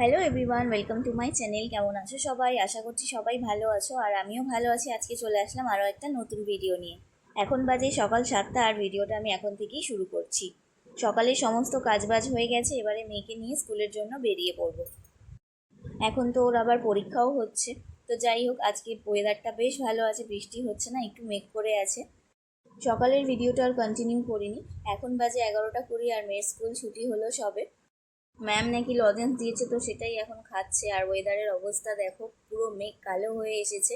Hello everyone welcome to my channel কেমন আছো সবাই? আশা করছি সবাই ভালো আছো আর আমিও ভালো আছি। আজকে চলে আসলাম আরও একটা নতুন ভিডিও নিয়ে। এখন বাজে সকাল সাতটা আর ভিডিওটা আমি এখন থেকেই শুরু করছি। সকালে সমস্ত কাজবাজ হয়ে গেছে, এবারে মেয়েকে নিয়ে স্কুলের জন্য বেরিয়ে পড়ব। এখন তো ওর আবার পরীক্ষাও হচ্ছে। তো যাই হোক আজকে ওয়েদারটা বেশ ভালো আছে, বৃষ্টি হচ্ছে না, একটু মেঘ করে আছে। সকালের ভিডিওটা আর কন্টিনিউ করিনি। এখন বাজে এগারোটা কুড়ি আর মেয়ের স্কুল ছুটি হলো সবে। ম্যাম নাকি লজেন্স দিয়েছে তো সেটাই এখন খাচ্ছে। আর ওয়েদারের অবস্থা দেখো, পুরো মেঘ কালো হয়ে এসেছে।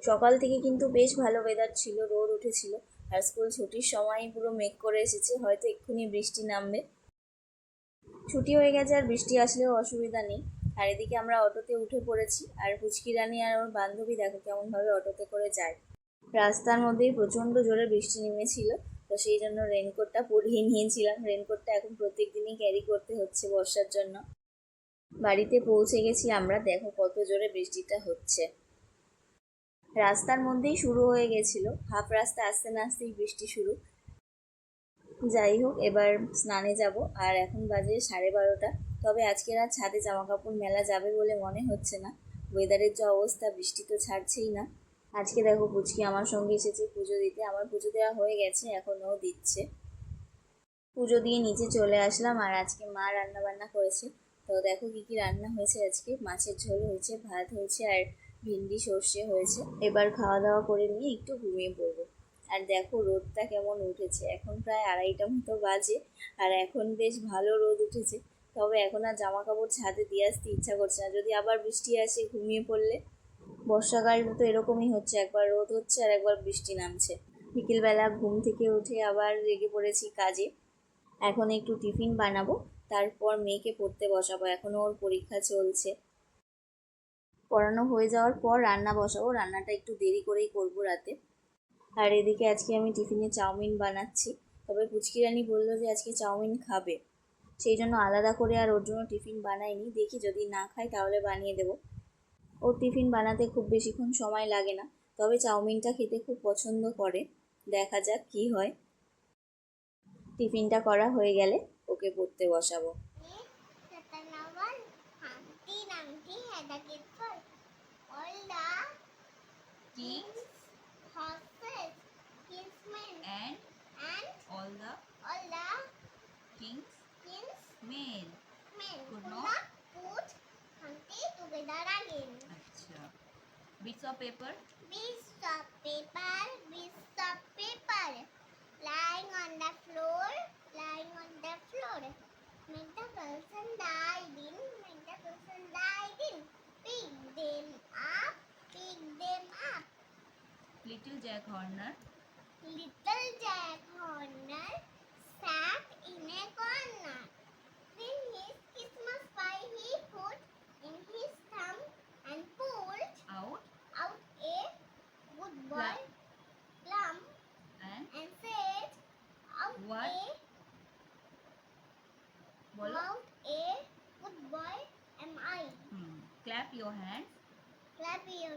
সকাল থেকে কিন্তু বেশ ভালো ওয়েদার ছিল, রোদ উঠেছিল। আর স্কুল ছুটির সময় পুরো মেঘ করে এসেছে, হয়তো এক্ষুনি বৃষ্টি নামবে। ছুটি হয়ে গেছে, আর বৃষ্টি আসলেও অসুবিধা নেই। আর এদিকে আমরা অটোতে উঠে পড়েছি, আর পুচকি রানী আর ওর বান্ধবী দেখো কেমনভাবে অটোতে করে যায়। রাস্তার মধ্যেই প্রচণ্ড জোরে বৃষ্টি নেমেছিল। তো সেই জন্য রেনকোটটা পরিয়ে নিয়েছিলাম। রেনকোটটা এখন প্রত্যেক দিনই ক্যারি করতে হচ্ছে বর্ষার জন্য। বাড়িতে পৌঁছে গেছি আমরা, দেখো কত জোরে বৃষ্টিটা হচ্ছে। রাস্তার মধ্যেই শুরু হয়ে গেছিল। হাফ রাস্তা আসতে না আসতেই বৃষ্টি শুরু। যাই হোক, এবার স্নানে যাব। আর এখন বাজে সাড়ে বারোটা। তবে আজকের আর ছাদে জামা কাপড় মেলা যাবে বলে মনে হচ্ছে না। ওয়েদারের যে অবস্থা, বৃষ্টি তো ছাড়ছেই না। আজকে দেখো পুচকি আমার সঙ্গে এসেছে পুজো দিতে। আমার পুজো দেওয়া হয়ে গেছে এখনও দিচ্ছে। পুজো দিয়ে নিচে চলে আসলাম আর আজকে মা রান্না বান্না করেছে। তো দেখো কি কি রান্না হয়েছে আজকে। মাছের ঝোল হয়েছে, ভাত হয়েছে আর ভিন্ডি, সর্ষে হয়েছে। এবার খাওয়া দাওয়া করে নিয়ে একটু ঘুমিয়ে পড়ব। আর দেখো রোদটা কেমন উঠেছে। এখন প্রায় আড়াইটা মতো বাজে আর এখন বেশ ভালো রোদ উঠেছে। তবে এখন আর জামা কাপড় ছাদে দিয়ে আসতে ইচ্ছা করছে না। যদি আবার বৃষ্টি আসে ঘুমিয়ে পড়লে। বর্ষাকালটা তো এরকমই হচ্ছে। একবার রোদ হচ্ছে আর একবার বৃষ্টি নামছে। বিকেলবেলা ঘুম থেকে উঠে আবার রেগে পড়েছি কাজে। এখন একটু টিফিন বানাবো, তারপর মেয়েকে পড়তে বসাবো। এখনও ওর পরীক্ষা চলছে। পড়ানো হয়ে যাওয়ার পর রান্না বসাবো। রান্নাটা একটু দেরি করেই করব রাতে। আর এদিকে আজকে আমি টিফিনে চাউমিন বানাচ্ছি। তবে পুচকি রানী বলল যে আজকে চাউমিন খাবে। সেই জন্য আলাদা করে আর ওর জন্য টিফিন বানাইনি। দেখি যদি না খাই তাহলে বানিয়ে দেবো। ওর টিফিন বানাতে খুব বেশিক্ষণ সময় লাগে না। তবে চাউমিনটা খেতে খুব পছন্দ করে। দেখা যাক কি হয়। টিফিনটা করা হয়ে গেলে ওকে পড়তে বসাবো। Bits of paper Bits of paper, bits of paper, lying on the floor, lying on the floor. Make the person died in, make the person died in. Pick them up, pick them up. little jack horner Little Jack Horner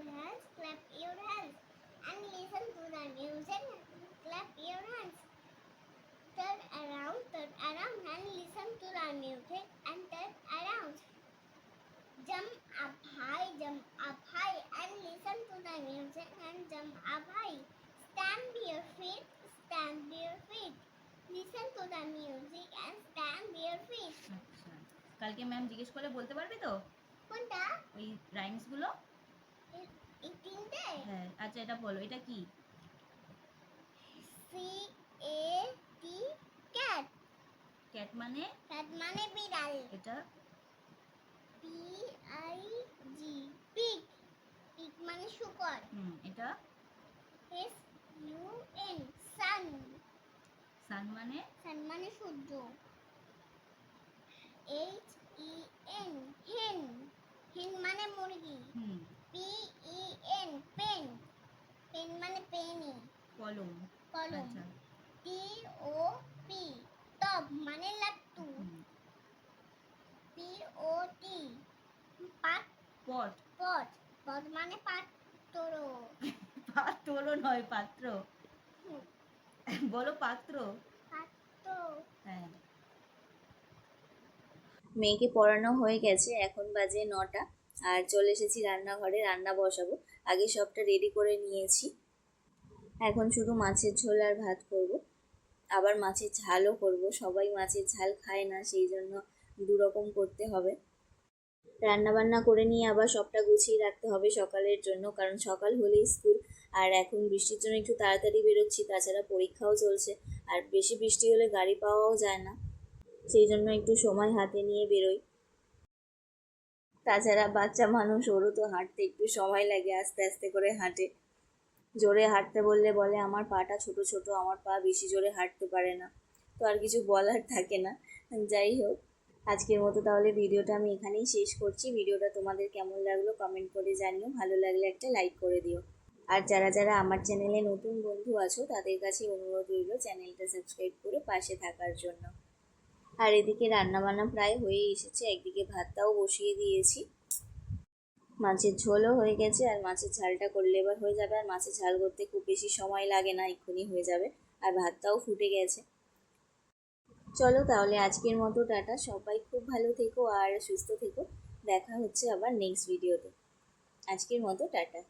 hands, clap your hands, and listen to the music. Clap your hands. Turn around, turn around, and listen to the music, and turn around. Jump up high, jump up high, and listen to the music, and jump up high. Stamp your feet, stamp your feet. Listen to the music and stamp your feet. আচ্ছা কালকে ma'am জিজ্ঞেস করলে বলতে পারবি তো কোনটা ওই rhymes গুলো এই তিনটে? হ্যাঁ আচ্ছা এটা বলো এটা কি? C A T cat cat মানে? ক্যাট মানে বিড়াল। এটা? P I G pig pig মানে শুকর। হুম এটা? S U N sun sun মানে? সান মানে সূর্য। এইচ ই এন হেন হেন মানে মুরগি। হুম। P E N pen pen মানে পেনি কলম। কলম। আচ্ছা। টি ও পি টপ মানে লাট্টু। পি ও টি পাট। পট। পট। পট মানে পাত্র। পাত্র নয় পাত্র। বলো পাত্র। পাত্র। হ্যাঁ। মেয়েকে পড়ানো হয়ে গেছে এখন বাজে নটা। আর চলে এসেছি রান্নাঘরে রান্না বসাবো। আগে সবটা রেডি করে নিয়েছি। এখন শুধু মাছের ঝোল আর ভাত করব। আবার মাছের ঝালও করব। সবাই মাছের ঝাল খায় না, সেই জন্য দু রকম করতে হবে। রান্না বান্না করে নিয়ে আবার সবটা গুছিয়ে রাখতে হবে সকালের জন্য, কারণ সকাল হলেই স্কুল। আর এখন বৃষ্টির জন্য একটু তাড়াতাড়ি বেরোচ্ছি, তাছাড়া পরীক্ষাও চলছে। আর বেশি বৃষ্টি হলে গাড়ি পাওয়াও যায় না। সেই জন্য একটু সময় হাতে নিয়ে বেরোই। তাছাড়া বাচ্চা মানুষ, ওরও তো হাঁটতে একটু সময় লাগে আস্তে আস্তে করে হাঁটে। জোরে হাঁটতে বললে বলে, আমার পাটা ছোট ছোট, আমার পা বেশি জোরে হাঁটতে পারে না। তো আর কিছু বলার থাকে না। যাই হোক, আজকের মতো তাহলে ভিডিওটা আমি এখানেই শেষ করছি। ভিডিওটা তোমাদের কেমন লাগল কমেন্ট করে জানিও। ভালো লাগলে একটা লাইক করে দিও। আর যারা যারা আমার চ্যানেলে নতুন বন্ধু আছো, তাদের কাছে অনুরোধ রইল চ্যানেলটা সাবস্ক্রাইব করে পাশে থাকার জন্য। আর এদিকে রান্নাবান্না প্রায় হয়ে এসেছে। একদিকে ভাতটাও বসিয়ে দিয়েছি। মাছের ঝোলও হয়ে গেছে আর মাছের ঝালটা করলে এবার হয়ে যাবে। আর মাছের ঝাল করতে খুব বেশি সময় লাগে না, এক্ষুনি হয়ে যাবে। আর ভাতটাও ফুটে গেছে। চলো তাহলে আজকের মতো টাটা। সবাই খুব ভালো থেকো আর সুস্থ থেকো। দেখা হচ্ছে আবার নেক্সট ভিডিওতে আজকের মতো টাটা।